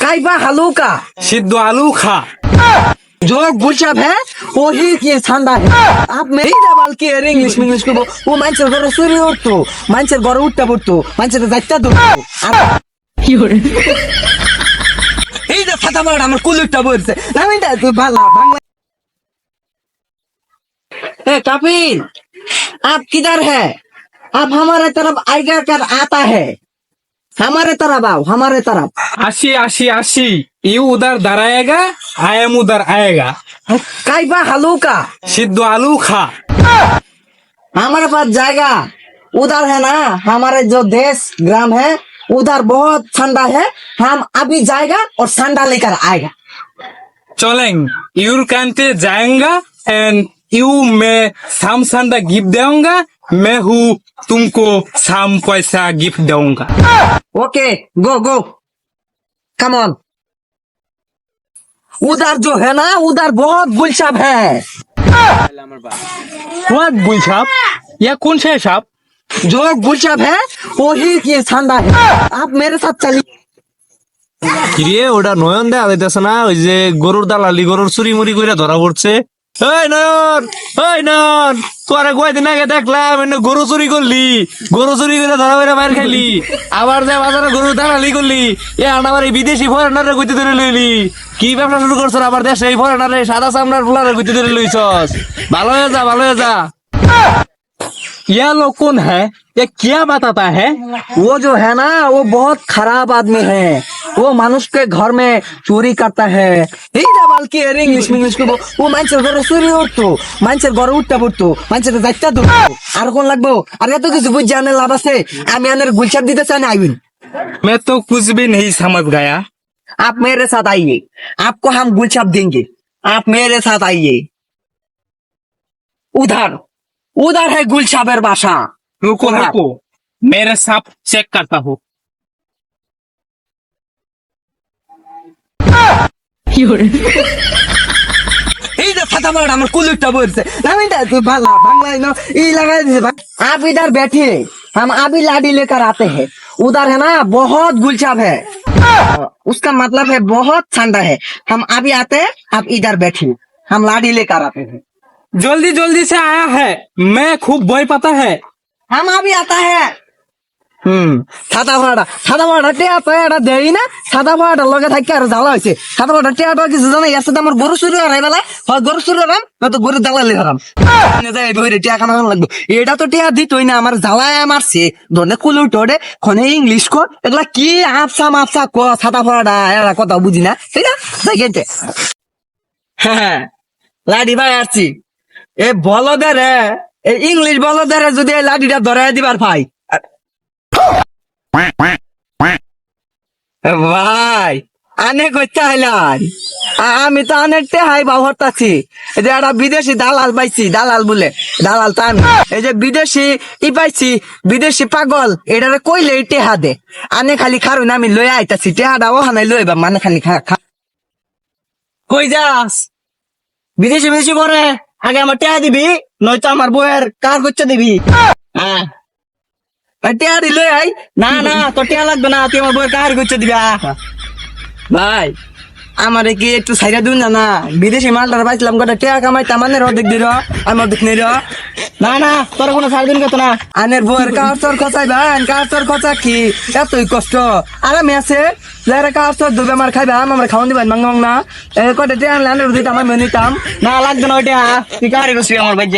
काइबा हलूका সিদ্ধ আলু খা जो गुलछाप है वही ये ठंडा है आप मेरी जबाल की अरे इंग्लिश में इंग्लिश को वो मानसर घर सूर्य उठतो मानसर घर उठता पड़तो मानसर जाता दो এই যে ফাটা মার আমার কুলুরটা বলছে না আমি এটা তুই ভালো বাংলা ए कपिल आप किधर है आप हमारे तरफ आएगा कर आता है हमारे तरफ़ आओ हमारे तरफ़। आशी आशी आशी। यू उधर धर आएगा आई एम उधर आएगा। काइबा हलू का? सिद्ध आलू खा। हमारे पास जाएगा। उधर है ना हमारे जो देश ग्राम है उधर बहुत ठंडा है। हम अभी जाएगा और ठंडा लेकर आएगा। चलेंगे। यूर कांटे जाएँगा एंड यू मैं शाम ठंडा गिफ्ट देऊँगा मैं हूँ तुमको साम पैसा गिफ्ट दूंगा okay go go come on उधर जो है ना उधर बहुत गुलछाप है হোয়াট বুই সাপ ইয়া কোন সে সাপ जो गुलछाप है वही ये ठंडा है आप मेरे साथ चलिए কিরে ওটা নয়ন দেয়া যাইতেছে না ওই যে গরুর দালালি গরুর চুরি মুড়ি করে ধরা পড়ছে এই নয়ন এই নয়ন তোরে কয়দিন আগে দেখলাম এনে গরু চুরি করলি গরু চুরি করে ধরা পড়ে মার খাইলি আবার যে বাজারে গরুর দালালি করলি এ আবার এই বিদেশি ফরেনারে কইতে ধরে লইলি কি ব্যবসা শুরু করছ আবার দেশে এই ফরেনারে সাদা চামড়ার ফুলারে কইতে ধরে লইছস ভালো হয়ে যা ভালো হয়ে যা यह लोग कौन है ये क्या बताता है वो जो है ना वो बहुत खराब आदमी है वो मनुष्य के घर में चोरी करता है এই না বালকি এর ইংলিশ ইংলিশ করবো ও মানুষের ঘরে চুরি উঠতো মানুষের ঘরে উঠতে পড়তো মানুষের যাইতা ধরতো আর কোন লাগবো আর এত কিছু বুঝ জানে লাভ আছে আমি আনের গুলছাপ দিতে চাই না আইবিন मैं तो कुछ भी नहीं समझ गया आप मेरे साथ आइए आपको हम गुलछाप देंगे आप मेरे साथ आइए उधर उधर है गुलछापेर बासा रुको हाँ। रुको मेरे साथ चेक करता हूँ এই যে ফাটা মার আমার কুলুরটা বলছে না আমি এটা তুই ভালো बांग्ला ना ये लगा दीजिए बा- आप इधर बैठिए हम अभी लाडी लेकर आते हैं उधर है ना बहुत गुलछाप है उसका मतलब है बहुत ठंडा है हम अभी आते हैं आप इधर बैठिए हम लाडी लेकर आते हैं जल्दी जल्दी से आया है मैं खूब भय पाता है हम अभी आता है হুম। সাদা ভাড়া সাদা ভাড়া টেয়া তো এটা দেই না। সাদা ভাড়াটা লগে থাকি আর জ্বালা হয়েছে সাদা জানে এর আমার গরু বেলা হয় গরু চুরি হারাম নয়তো গরু দালালি লাগবে। এটা তো টিয়া দিতই না, আমার জ্বালায় মারছে। ধরনে কুলু টোডে খনে ইংলিশ কো, এগুলা কি আপসা মাপসা ক, সাদা ভাড়াটা এরা কথা বুঝি না। ঠিক আছে? যাই কেনতে হ্যাঁ লাডি ভাই, আসছি। এ বলদের ইংলিশ বলদের যদি লাডিটা ধরে দিবার ভাই। ভাই, আনে করতে হাইলাই আমি তো আনেরতে হাই বাহরতাছি এই যে একটা বিদেশি দালাল পাইছি, দালাল বলে, দালাল তা আমি। এই যে বিদেশি ই পাইছি, বিদেশি পাগল, এটারে কইলে টেহা দে। আনে খালি খারুন, আমি লই আইতাছি, টেহাটা হানাই লইবা মানে খালি খা খা। কই যাস? বিদেশি বিদেশি করে? আগে আমার টেহা দিবি, নয়তো আমার বউয়ের কার করতে দিবি? হ্যাঁ টিয়া দিলে আই না না তো টিয়া লাগবে না তুই আমার বউয়ের কাহার করছে দিবি। ভাই আমারে কি একটু সাইরা দিন না বিদেশি মালটার পাইছিলাম গোটা টিয়া কামাইতে আমাদের অর্ধেক দিল আমি অর্ধেক নেই না না তোর কোনো সাড়ে দিন কত না আনের বউয়ের কার তোর খচাই ভাই কার তোর খচা কি এতই কষ্ট আর আমি আছে যারা কার তোর দুবে আমার খাইবে আমার খাওয়ান দিবেন মাং মাং না কটা টিয়া আনলে আনের দিতাম আমি নিতাম না লাগবে না ওইটা তুই কাহারি করছিস আমার ভাই